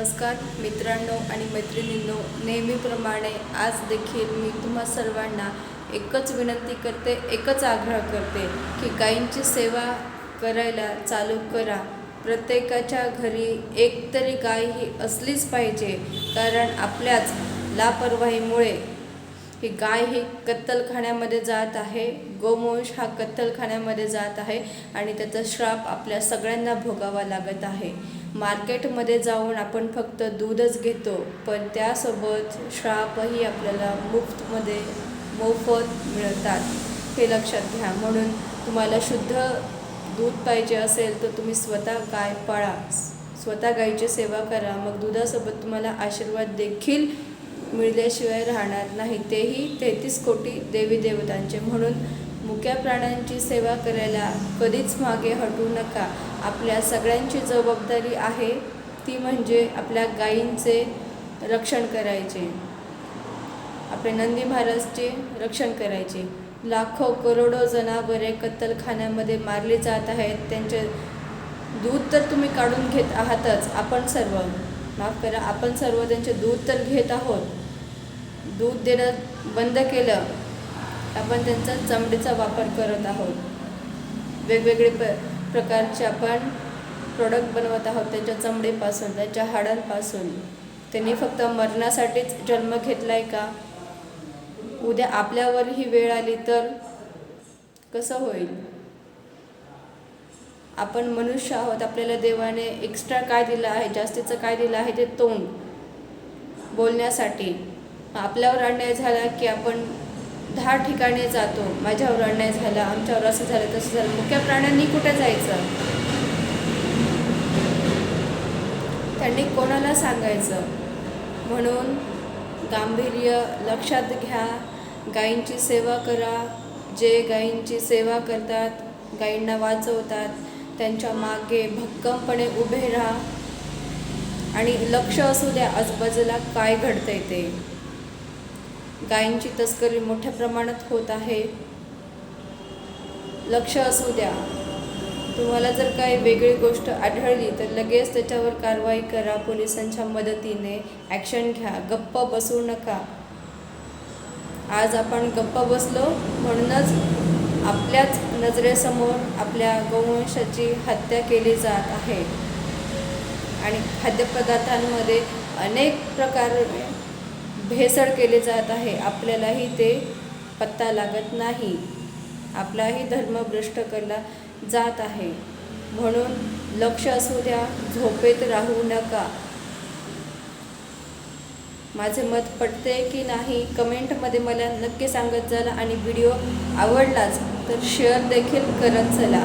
नमस्कार मित्रांनो आणि मैत्रिणींनो नेहमीप्रमाणे आज देखील मी तुम्हा सर्वांना एकच विनंती करते एकच आग्रह करते की गायींची सेवा करायला चालू करा. प्रत्येकाच्या घरी एक तरी गाय ही असलीच पाहिजे कारण आपल्याच लापरवाहीमुळे ही गाय ही कत्तलखान्यामध्ये जात आहे. गोवंश हा कत्तलखान्यामध्ये जात आहे आणि त्याचा श्राप आपल्या सगळ्यांना भोगावा लागत आहे. मार्केटमध्ये जाऊन आपण फक्त दूधच घेतो पण त्यासोबत श्रापही आपल्याला मुफ्तमध्ये मोफत मिळतात. हे लक्षात घ्या. म्हणून तुम्हाला शुद्ध दूध पाहिजे असेल तर तुम्ही स्वतः गाय पाळा. स्वतः गायीची सेवा करा. मग दुधासोबत तुम्हाला आशीर्वाद देखील मिळल्याशिवाय राहणार नाही. तेही तेहतीस कोटी देवी देवतांचे. म्हणून मुक्या प्राण्यांची सेवा करायला कधीच मागे हटू नका. आपल्या सगळ्यांची जबाबदारी आहे ती म्हणजे आपल्या गायींचे रक्षण करायचे. आपले नंदी महाराजचे रक्षण करायचे. लाखो करोडो जनावरे कत्तलखान्यामध्ये मारली जात आहेत. त्यांचे दूध तर तुम्ही काढून घेत आहातच आपण सर्व. माफ करा आपण सर्व त्यांचे दूध तर घेत आहोत. दूध देणं बंद केलं. आपण त्यांचा चमडीचा वापर करत आहोत. वेगवेगळे प प्रकारचे आपण प्रोडक्ट बनवत आहोत त्यांच्या चमडीपासून त्यांच्या हाडांपासून. त्यांनी फक्त मरणासाठीच जन्म घेतला आहे का? उद्या आपल्यावर ही वेळ आली तर कसं होईल? आपण मनुष्य आहोत आपल्याला देवाने एक्स्ट्रा काय दिलं आहे जास्तीचं काय दिलं आहे ते तोंड बोलण्यासाठी. आपल्यावर अन्याय झाला की आपण दहा ठिकाणी जातो. माझ्यावर अन्याय झाला आमच्यावर असं झालं तसं झालं. मुख्य प्राण्यांनी कुठे जायचं? त्यांनी कोणाला सांगायचं? म्हणून गांभीर्य लक्षात घ्या. गायींची सेवा करा. जे गायींची सेवा करतात गायींना वाचवतात त्यांच्या मागे भक्कमपणे उभे राहा. आणि लक्ष असू द्या आजूबाजूला काय घडतंय ते. गायींची तस्करी मोठ्या प्रमाणात होत आहे. लक्ष असू द्या. तुम्हाला जर काही वेगळी गोष्ट आढळली तर लगेच त्याच्यावर कारवाई करा. पोलिसांच्या मदतीने ॲक्शन घ्या. गप्प बसू नका. आज आपण गप्प बसलो म्हणूनच आपल्याच नजरेसमोर आपल्या गोवंशाची हत्या केली जात आहे. आणि खाद्यपदार्थांमध्ये अनेक प्रकार भेसळ केले जात आहे. आपल्यालाही ते पत्ता लागत नाही. आपलाही धर्म भ्रष्ट केला जात आहे. म्हणून लक्ष असू द्या झोपेत राहू नका. माझे मत पटते की नाही? कमेंटमध्ये मला नक्की सांगत चला आणि व्हिडिओ आवडलाच तर शेअर देखील करत चला.